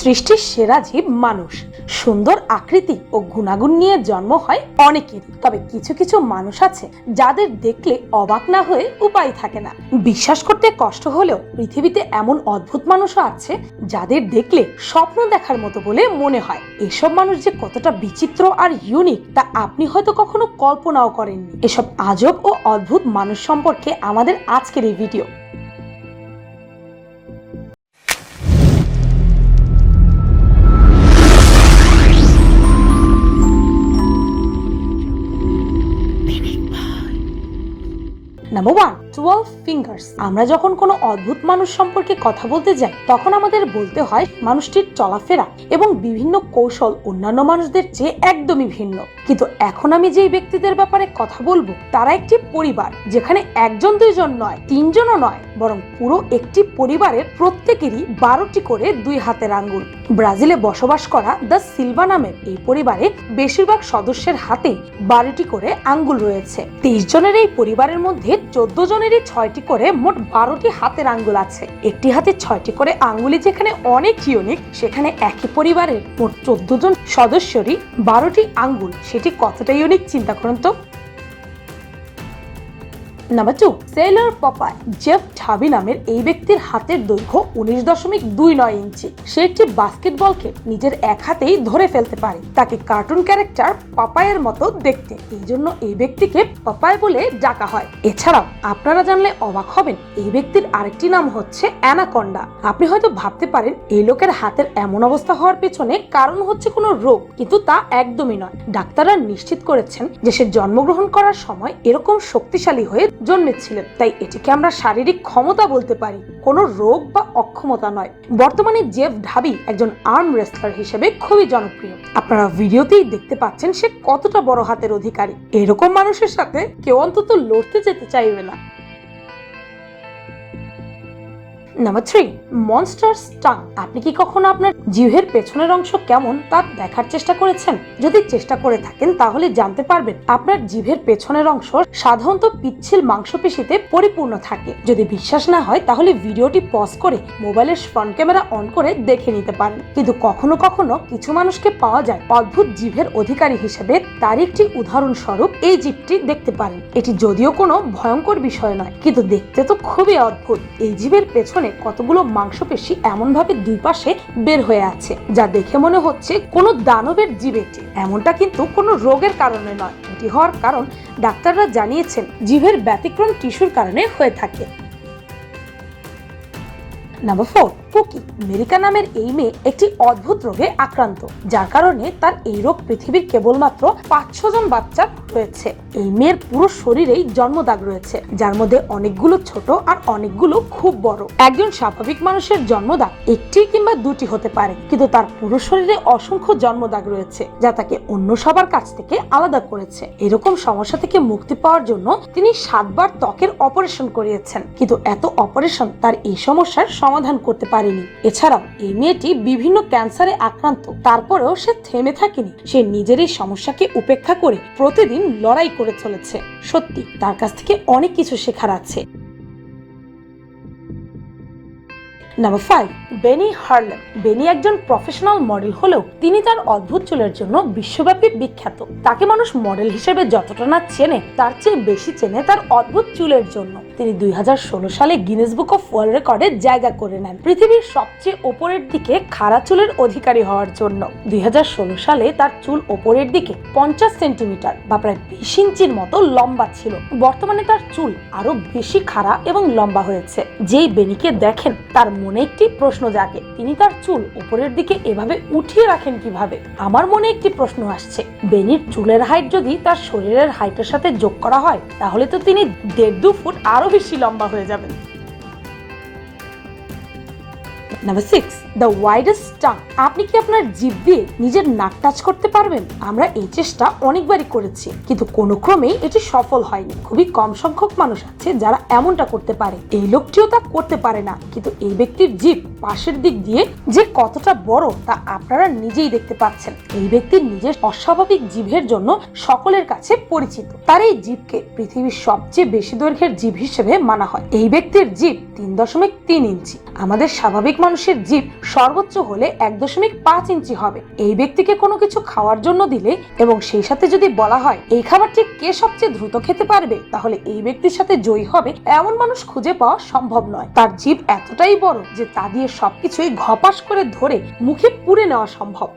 সৃষ্টির সেরা জীব মানুষ। সুন্দর আকৃতি ও গুণাগুণ নিয়ে জন্ম হয় অনেকেরই। তবে কিছু কিছু মানুষ আছে যাদের দেখলে অবাক না হয়ে উপায় থাকে না। বিশ্বাস করতে কষ্ট হলেও পৃথিবীতে এমন অদ্ভুত মানুষও আছে যাদের দেখলে স্বপ্ন দেখার মতো বলে মনে হয়। এসব মানুষ যে কতটা বিচিত্র আর ইউনিক তা আপনি হয়তো কখনো কল্পনাও করেননি। এসব আজব ও অদ্ভুত মানুষ সম্পর্কে আমাদের আজকের এই video number one twelve fingers আমরা যখন কোনো অদ্ভুত মানুষ সম্পর্কে কথা বলতে যাই, তখন আমাদের বলতে হয় মানুষটির চলাফেরা এবং বিভিন্ন কৌশল অন্যান্য মানুষদের চেয়ে একদমই ভিন্ন। কিন্তু এখন আমি যেই ব্যক্তিদের ব্যাপারে কথা বলব, তারা একটি পরিবার, যেখানে একজন দুইজন নয়, তিনজনও নয়, বরং পুরো একটি পরিবারের প্রত্যেকেরই বারোটি করে দুই হাতের আঙ্গুল। ব্রাজিলে বসবাস করা দ্য সিলভা নামের এই পরিবারে বেশিরভাগ সদস্যের হাতে বারোটি করে আঙ্গুল রয়েছে। তেইশ জনের এই পরিবারের মধ্যে চোদ্দ জনেরই ছয়টি করে মোট বারোটি হাতের আঙ্গুল আছে। একটি হাতে ছয়টি করে আঙ্গুলি যেখানে অনেক ইউনিক সেখানে একই পরিবারের মোট চোদ্দ জন সদস্যরই বারোটি আঙ্গুল। সেটি কতটা ইউনিক চিন্তা করুন তো। Number two sailor Popeye Jeff ঢাবি নামের এই ব্যক্তির হাতের দৈর্ঘ্য উনিশ দশমিক দুই নয় ইঞ্চি। সে একটি বাস্কেটবলকে নিজের এক হাতেই ধরে ফেলতে পারে। তাকে কার্টুন ক্যারেক্টার পাপায়ের মতো দেখতে। এই জন্য এই ব্যক্তিকে পাপায় বলে ডাকা হয়। এছাড়াও আপনারা জানলে অবাক হবেন, এই ব্যক্তির আরেকটি নাম হচ্ছে অ্যানাকন্ডা আপনি হয়তো ভাবতে পারেন, এই লোকের হাতের এমন অবস্থা হওয়ার পেছনে কারণ হচ্ছে কোনো রোগ, কিন্তু তা একদমই নয়। ডাক্তাররা নিশ্চিত করেছেন যে সে জন্মগ্রহণ করার সময় এরকম শক্তিশালী হয়ে জন্মেছিলেন। তাই এটিকে আমরা শারীরিক ক্ষমতা বলতে পারি। কোনো রোগ বা অক্ষমতা নয়। বর্তমানে জেফ ঢাবি একজন আর্ম রেসলার হিসেবে খুবই জনপ্রিয়। আপনারা ভিডিওতেই দেখতে পাচ্ছেন সে কতটা বড় হাতের অধিকারী। এরকম মানুষের সাথে কেউ অন্তত লড়তে যেতে চাইবে না। নাম্বার থ্রি মনস্টার স্টাং আপনি কি কখনো আপনার জিভের পেছনের অংশ কেমন তা দেখার চেষ্টা করেছেন? যদি চেষ্টা করে থাকেন, তাহলে জানতে পারবেন আপনার জিভের পেছনের অংশ সাধারণত পিচ্ছিল মাংসপেশিতে পরিপূর্ণ থাকে। যদি বিশ্বাস না হয়, তাহলে ভিডিওটি পজ করে মোবাইলের ফ্রন্ট ক্যামেরা অন করে দেখে নিতে পারেন। কিন্তু কখনো কখনো কিছু মানুষকে পাওয়া যায় অদ্ভুত জিভের অধিকারী হিসেবে তার একটি উদাহরণস্বরূপ এই জীবটি দেখতে পারেন। এটি যদিও কোনো ভয়ঙ্কর বিষয় নয়, কিন্তু দেখতে তো খুবই অদ্ভুত। এই জীবের পেছনে কতগুলো মাংসপেশি এমন ভাবে দুই পাশে বের হয়ে আছে, যা দেখে মনে হচ্ছে কোনো দানবের জীব এমনটা কিন্তু কোনো রোগের কারণে নয়, এটি হওয়ার কারণ ডাক্তাররা জানিয়েছেন জীবের ব্যতিক্রম টিস্যুর কারণে হয়ে থাকে। নাম্বার ফোর পুকি, মেরিকা নামের এই মেয়ে একটি অদ্ভুত রোগে আক্রান্ত, যার কারণে তার এই রোগ পৃথিবীর কেবলমাত্র পাঁচশো জন বাচ্চা রয়েছে। এই মেয়ের পুরো শরীরেই জন্মদাগ রয়েছে, যার মধ্যে অনেকগুলো ছোট আর অনেকগুলো খুব বড়। একজন স্বাভাবিক মানুষের জন্মদাগ একটি কিংবা দুটি হতে পারে, কিন্তু তার পুরো শরীরে অসংখ্য জন্মদাগ রয়েছে, যা তাকে অন্য সবার কাছ থেকে আলাদা করেছে। এরকম সমস্যা থেকে মুক্তি পাওয়ার জন্য তিনি সাতবার ত্বকের অপারেশন করিয়েছেন, কিন্তু এত অপারেশন তার এই সমস্যার সমাধান করতে পারেনি। এছাড়াও এই মেয়েটি বিভিন্ন ক্যান্সারে আক্রান্ত। তারপরেও সে থেমে থাকেনি। সে নিজের এই সমস্যাকে উপেক্ষা করে প্রতিদিন লড়াই করে চলেছে। সত্যি, তার কাছ থেকে অনেক কিছু শেখার আছে। Number five Benny Harlem Benny একজন প্রফেশনাল মডেল হলেও তিনি তার অদ্ভুত চুলের জন্য বিশ্বব্যাপী বিখ্যাত। তাকে মানুষ মডেল হিসেবে যতটা না চেনে, তার চেয়ে বেশি চেনে তার অদ্ভুত চুলের জন্য। তিনি দুই হাজার ষোলো সালে গিনেস বুক অফ ওয়ার্ল্ড রেকর্ডে জায়গা করে নেন, পৃথিবীর সবচেয়ে ওপরের দিকে খাড়া চুলের অধিকারী হওয়ার জন্য। দুই হাজার ষোলো সালে তার চুল ওপরের দিকে পঞ্চাশ সেন্টিমিটার বা প্রায় বিশ ইঞ্চির মতো লম্বা ছিল। বর্তমানে তার চুল আরও বেশি খাড়া এবং লম্বা হয়েছে। যেই বেনিকে দেখেন, তার মনে একটি প্রশ্ন জাগে। তিনি তার চুল উপরের দিকে এভাবে উঠিয়ে রাখেন কীভাবে? আমার মনে একটি প্রশ্ন আসছে। বেনির চুলের হাইট যদি তার শরীরের হাইটের সাথে যোগ করা হয়, তাহলে তো তিনি দেড় দু ফুট আরও বেশি লম্বা হয়ে যাবেন। Number six the widest tongue আপনি কি আপনার জিভ দিয়ে নিজের নাক টাচ করতে পারবেন? আমরা এই চেষ্টা অনেকবারই করেছি, কিন্তু কোনো ক্রমেই এটি সফল হয়নি। খুবই কম সংখ্যক মানুষ আছে যারা এমনটা করতে পারে। এই লোকটিও তা করতে পারে না, কিন্তু এই ব্যক্তির জিভ পাশের দিক দিয়ে যে কতটা বড় তা আপনারা নিজেই দেখতে পাচ্ছেন। এই ব্যক্তির নিজের অস্বাভাবিক জিভের জন্য সকলের কাছে পরিচিত। তার এই জিভকে পৃথিবীর সবচেয়ে বেশি দৈর্ঘ্যের জিভ হিসেবে মানা হয়। এই ব্যক্তির জিভ তিন দশমিক তিন ইঞ্চি। আমাদের স্বাভাবিক মানুষ মানুষের জীব সর্বোচ্চ হলে এক দশমিক পাঁচ ইঞ্চি হবে। এই ব্যক্তিকে কোনো কিছু খাওয়ার জন্য দিলে এবং সেই সাথে যদি বলা হয়, এই খাবারটি কে সবচেয়ে দ্রুত খেতে পারবে? তাহলে এই ব্যক্তির সাথে জয়ী হবে এমন মানুষ খুঁজে পাওয়া সম্ভব নয়। তার জীব এতটাই বড় যে তা দিয়ে সবকিছুই ঘপাস করে ধরে মুখে পুড়ে নেওয়া সম্ভব।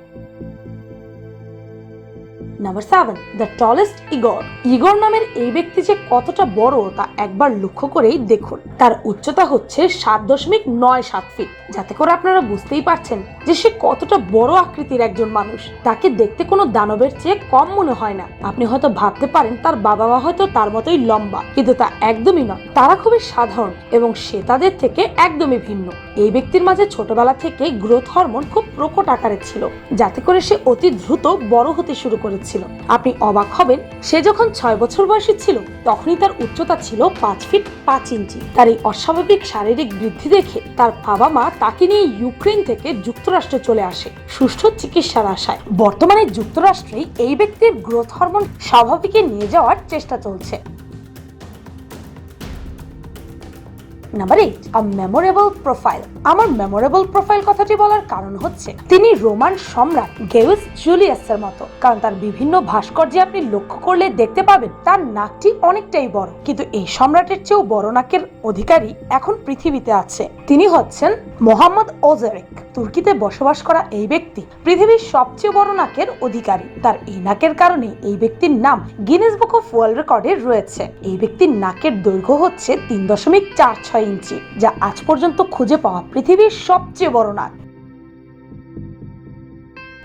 Number seven the tallest Igor Igor নামের এই ব্যক্তি যে কতটা বড় তা একবার লক্ষ্য করেই দেখুন। তার উচ্চতা হচ্ছে সাত দশমিক নয় সাত ফিট যাতে করে আপনারা বুঝতেই পারছেন যে সে কতটা বড় আকৃতির একজন মানুষ। তাকে দেখতে কোনো দানবের চেয়ে কম মনে হয় না। আপনি হয়তো ভাবতে পারেন, তার বাবা মা হয়তো তার মতোই লম্বা, কিন্তু তা একদমই নয়। তারা খুবই সাধারণ এবং সে তাদের থেকে একদমই ভিন্ন। এই ব্যক্তির মাঝে ছোটবেলা থেকে গ্রোথ হরমোন খুব প্রকট আকারে ছিল, যাতে করে সে অতি দ্রুত বড় হতে শুরু করেছিল আপনি অবাক হবেন, সে যখন ছয় বছর বয়সী ছিল, তখনই তার উচ্চতা ছিল পাঁচ ফিট পাঁচ ইঞ্চি। তার এই অস্বাভাবিক শারীরিক বৃদ্ধি দেখে তার বাবা মা তাকে নিয়ে ইউক্রেন থেকে যুক্তরাষ্ট্রে চলে আসে, সুষ্ঠু চিকিৎসার আশায়। বর্তমানে যুক্তরাষ্ট্রেই এই ব্যক্তির গ্রোথ হরমোন স্বাভাবিকে নিয়ে যাওয়ার চেষ্টা চলছে। Number eight a memorable profile আমার মেমোরেবল প্রোফাইল কথাটি বলার কারণ হচ্ছে, তিনি রোমান সম্রাট গেউস জুলিয়াসের মতো। কারণ তার বিভিন্ন ভাস্কর্যে আপনি লক্ষ্য করলে দেখতে পাবেন, তার নাকটি অনেকটাই বড়। কিন্তু এই সম্রাটের চেয়েও বড় নাকের অধিকারী এখন পৃথিবীতে আছে। তিনি হচ্ছেন মোহাম্মদ ওজারেক। তুর্কিতে বসবাস করা এই ব্যক্তি পৃথিবীর সবচেয়ে বড় নাকের অধিকারী। তার এই নাকের কারণে এই ব্যক্তির নাম গিনেস বুক অফ ওয়ার্ল্ড রেকর্ডে রয়েছে। এই ব্যক্তির নাকের দৈর্ঘ্য হচ্ছে তিন দশমিক চার ছয় ইঞ্চি যা আজ পর্যন্ত খুঁজে পাওয়া পৃথিবীর সবচেয়ে বড় নাক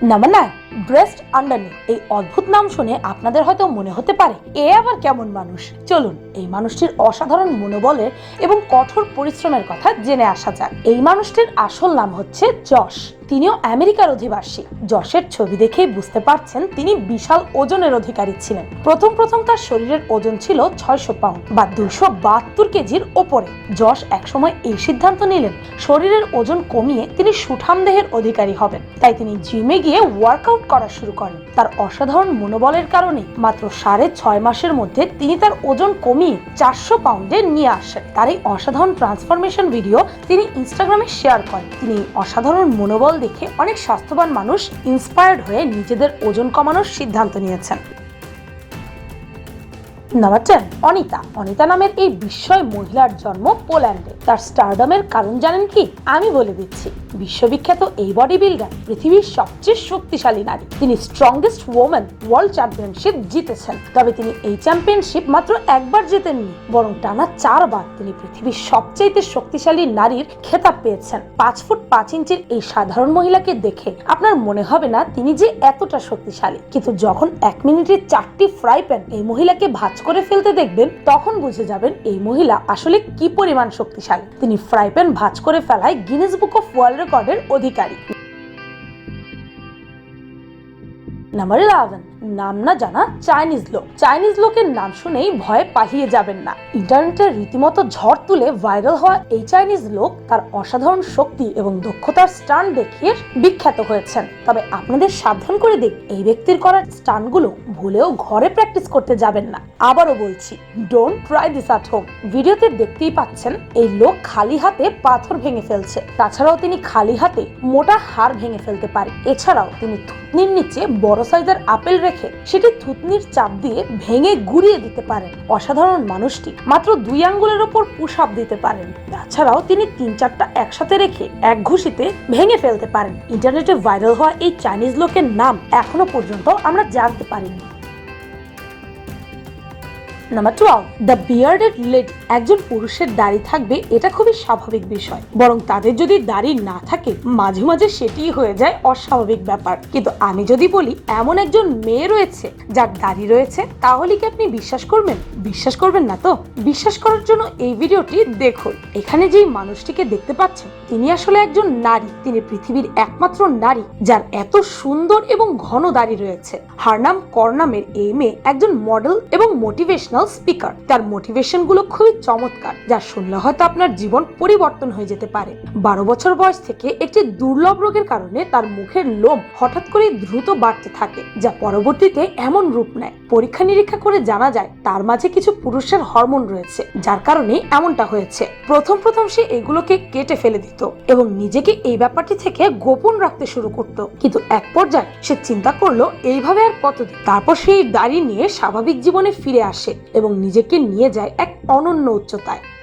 নাম্বার নাইন। ব্রেস্ট আন্ডারনি এই অদ্ভুত নাম শুনে আপনাদের হয়তো মনে হতে পারে, এ আবার কেমন মানুষ? চলুন, এই মানুষটির অসাধারণ মনোবলের এবং কঠোর পরিশ্রমের কথা জেনে আসা যাক। এই মানুষটির আসল নাম হচ্ছে যশ তিনিও আমেরিকার অধিবাসী। যশের ছবি দেখেই বুঝতে পারছেন তিনি বিশাল ওজনের অধিকারী ছিলেন। প্রথম প্রথম তার শরীরের ওজন ছিল ছয়শো পাউন্ড বা দুশো বাহাত্তর কেজির ওপরে। যশ একসময় এই সিদ্ধান্ত নিলেন, শরীরের ওজন কমিয়ে তিনি সুঠাম দেহের অধিকারী হবেন। তাই তিনি জিমে গিয়ে ওয়ার্কআউট করা শুরু করেন। তার অসাধারণ মনোবলের কারণে মাত্র সাড়ে ছয় মাসের মধ্যে তিনি তার ওজন কমিয়ে চারশো পাউন্ডে নিয়ে আসেন। তার এই অসাধারণ ট্রান্সফরমেশন ভিডিও তিনি ইনস্টাগ্রামে শেয়ার করেন। তিনি অসাধারণ মনোবল দেখে অনেক স্বাস্থ্যবান মানুষ ইন্সপায়ার্ড হয়ে নিজেদের ওজন কমানোর সিদ্ধান্ত নিয়েছেন। Number ten, Anita. অনিতা নামের এই বিস্ময় মহিলার জন্ম পোল্যান্ডে। তার স্টারডমের কারণ জানেন কি? আমি বলে দিচ্ছি। বিশ্ববিখ্যাত এই বডি বিল্ডার পৃথিবীর সবচেয়ে শক্তিশালী নারী। তিনি স্ট্রংগেস্ট ওমেন ওয়ার্ল্ড চ্যাম্পিয়নশিপ জিতেছেন। তবে তিনি এই চ্যাম্পিয়নশিপ মাত্র একবার জেতেননি, বরং টানা চারবার তিনি পৃথিবীর সবচেয়ে শক্তিশালী নারীর খেতাব পেয়েছেন। পাঁচ ফুট পাঁচ ইঞ্চির এই সাধারণ মহিলাকে দেখে আপনার মনে হবে না তিনি যে এতটা শক্তিশালী। কিন্তু যখন এক মিনিটে চারটি ফ্রাই প্যান এই মহিলাকে ভাজ করে ফেলতে দেখবেন, তখন বুঝে যাবেন এই মহিলা আসলে কি পরিমাণ শক্তিশালী। তিনি ফ্রাই প্যান ভাজ করে ফেলায় গিনেস বুক অফ ওয়ার্ল্ড রেকর্ডের অধিকারী। নাম্বার ইলেভেন নাম না জানা চাইনিজ লোক। চাইনিজ লোকের নাম শুনেই ভয়ে পালিয়ে যাবেন না। ইন্টারনেটে রীতিমতো ঝড় তুলে ভাইরাল হওয়া এই চাইনিজ লোক তার অসাধারণ শক্তি এবং দক্ষতার স্টান দেখিয়ে বিখ্যাত হয়েছেন। তবে আপনাদের সাবধান করে দিক এই ব্যক্তির করার স্টানগুলো ভুলেও ঘরে প্র্যাকটিস করতে যাবেন না। আবারও বলছি don't try this at home ভিডিওতে দেখতেই পাচ্ছেন, এই লোক খালি হাতে পাথর ভেঙে ফেলছে। তাছাড়াও তিনি খালি হাতে মোটা হাড় ভেঙে ফেলতে পারে। এছাড়াও তিনি থুতনির নিচে বড় সাইজের আপেল রেখে সেটি থুতনির চাপ দিয়ে ভেঙে গুড়িয়ে দিতে পারেন অসাধারণ মানুষটি। মাত্র দুই আঙ্গুলের ওপর পুশ আপ দিতে পারেন। তাছাড়াও তিনি তিন চারটা একসাথে রেখে এক ঘুষিতে ভেঙে ফেলতে পারেন। ইন্টারনেটে ভাইরাল হওয়া এই চাইনিজ লোকের নাম এখনও পর্যন্ত আমরা জানতে পারিনি। Number twelve the bearded lady একজন পুরুষের দাড়ি থাকবে, এটা খুবই স্বাভাবিক বিষয়। বরং তাদের যদি দাড়ি না থাকে, মাঝে মাঝে সেটিই হয়ে যায় অস্বাভাবিক ব্যাপার। কিন্তু আমি যদি বলি, এমন একজন মেয়ে রয়েছে, যার দাড়ি রয়েছে, তাহলে কি আপনি বিশ্বাস করবেন? বিশ্বাস করবেন না তো? বিশ্বাস করার জন্য এই ভিডিওটি দেখুন। এখানে যেই মানুষটিকে দেখতে পাচ্ছেন, তিনি আসলে একজন নারী। তিনি পৃথিবীর একমাত্র নারী, যার এত সুন্দর এবং ঘন দাড়ি রয়েছে। হার নাম করনামের এই মেয়ে একজন মডেল এবং মোটিভেশনাল মোটিভেশনাল স্পিকার তার মোটিভেশনগুলো খুবই চমৎকার, যা শুনলে হয়তো আপনার জীবন পরিবর্তন হয়ে যেতে পারে। বারো বছর বয়স থেকে একটি দুর্লভ রোগের কারণে তার মুখের লোম হঠাৎ করে দ্রুত বাড়তে থাকে, যা পরবর্তীতে এমন রূপ নেয়। পরীক্ষা নিরীক্ষা করে জানা যায়, তার মাঝে কিছু পুরুষের হরমোন রয়েছে, যার কারণে এমনটা হয়েছে। প্রথম প্রথম সে এগুলোকে কেটে ফেলে দিত এবং নিজেকে এই ব্যাপারটি থেকে গোপন রাখতে শুরু করত। কিন্তু এক পর্যায়ে সে চিন্তা করল, এইভাবে আর কতদিন? তারপর সেই দাড়ি নিয়ে স্বাভাবিক জীবনে ফিরে আসে। এবং নিজেকে নিয়ে যায় এক অনন্য উচ্চতায়।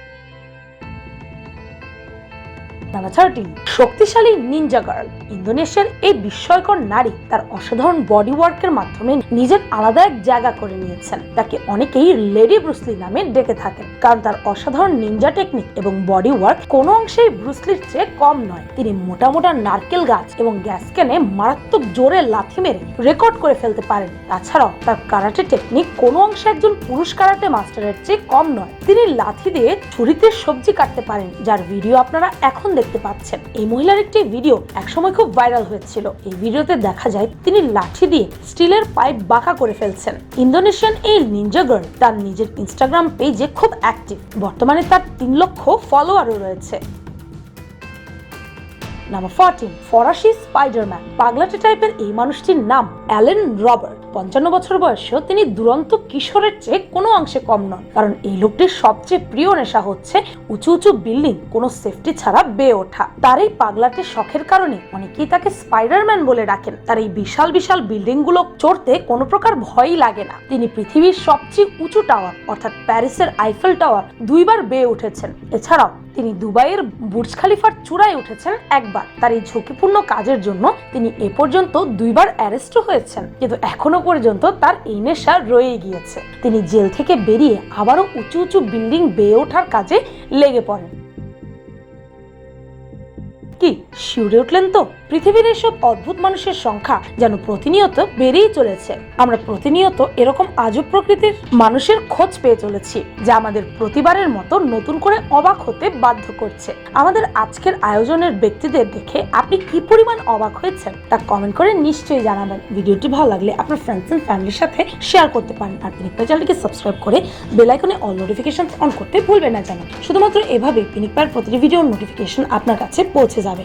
নাম্বার থার্টিন শক্তিশালী নিনজা গার্ল ইন্দোনেশিয়ার এই বিস্ময়কর নারী তার অসাধারণ বডি ওয়ার্কের মাধ্যমে নিজের আলাদা এক জায়গা করে নিয়েছেন। তাকে অনেকেই লেডি ব্রুসলি নামে ডেকে থাকেন। কারণ তার অসাধারণ নিনজা টেকনিক এবং বডি ওয়ার্ক কোনো অংশেই ব্রুসলির চেয়ে কম নয়। তিনি মোটা মোটা নারকেল গাছ এবং গ্যাস ক্যানে মারাত্মক জোরে লাথি মেরে রেকর্ড করে ফেলতে পারেন। তাছাড়াও তার কারাটে টেকনিক কোনো অংশে একজন পুরুষ কারাটে মাস্টারের চেয়ে কম নয়। তিনি লাথি দিয়ে ছুরিতে সবজি কাটতে পারেন, যার ভিডিও আপনারা এখন দেখতে পাচ্ছেন। এই মহিলার একটি ভিডিও একসময় খুব ভাইরাল হয়েছিল। এই ভিডিওতে দেখা যায়, তিনি লাঠি দিয়ে স্টিলের পাইপ বাঁকা করে ফেলছেন। ইন্দোনেশিয়ান এই নিনজা গার্ল তার নিজের ইনস্টাগ্রাম পেজে খুব অ্যাক্টিভ বর্তমানে তার তিন লক্ষ ফলোয়ারও রয়েছে। নাম্বার ফোরটিন ফরাসি স্পাইডারম্যান পাগলাটে টাইপের এই মানুষটির নাম অ্যালেন রবার্ট। পঞ্চান্ন বছর বয়সেও তিনি দুরন্ত কিশোরের চেয়ে কোনো অংশে কম নন। কারণ এই লোকটির সবচেয়ে প্রিয় নেশা হচ্ছে উঁচু উঁচু বিল্ডিং, কোনো সেফটি ছাড়া বেয়ে ওঠা। তার এই পাগলাটে শখের কারণে অনেকেই তাকে স্পাইডারম্যান বলে ডাকেন। তার এই বিশাল বিশাল বিল্ডিংগুলো চড়তে কোনো প্রকার ভয়ই লাগে না। তিনি পৃথিবীর সবচেয়ে উঁচু টাওয়ার, অর্থাৎ প্যারিসের আইফেল টাওয়ার, দুইবার বেয়ে উঠেছেন। এছাড়াও তিনি দুবাইয়ের বুর্জ খালিফার চূড়ায় উঠেছেন একবার। তার এই ঝুঁকিপূর্ণ কাজের জন্য তিনি এ পর্যন্ত দুইবার অ্যারেস্ট হয়েছেন, কিন্তু এখনও পর্যন্ত তার এই নেশা রয়ে গিয়েছে। তিনি জেল থেকে বেরিয়ে আবারও উঁচু উঁচু বিল্ডিং বেয়ে ওঠার কাজে লেগে পড়েন। কি? শিউরে উঠলেন তো। পৃথিবীর এসব অদ্ভুত মানুষের সংখ্যা যেন প্রতিনিয়ত বেড়েই চলেছে। আমরা প্রতিনিয়ত এরকম আজব প্রকৃতির মানুষের খোঁজ পেয়ে চলেছি, যা আমাদের প্রতিবারের মতো নতুন করে অবাক হতে বাধ্য করছে। আমাদের আজকের আয়োজনের ব্যক্তিদের দেখে আপনি কি পরিমাণ অবাক হয়েছেন, তা কমেন্ট করে নিশ্চয়ই জানাবেন। ভিডিওটি ভালো লাগলে আপনার ফ্রেন্ডস এন্ড ফ্যামিলির সাথে শেয়ার করতে পারেন। আর পিনিক চ্যানেলটিকে সাবস্ক্রাইব করে বেলাইকনে অল নোটিফিকেশন অন করতে ভুলবেন না জানান শুধুমাত্র এভাবে পিনিক পায়ের প্রতিটি ভিডিওর নোটিফিকেশন আপনার কাছে পৌঁছে যাবে।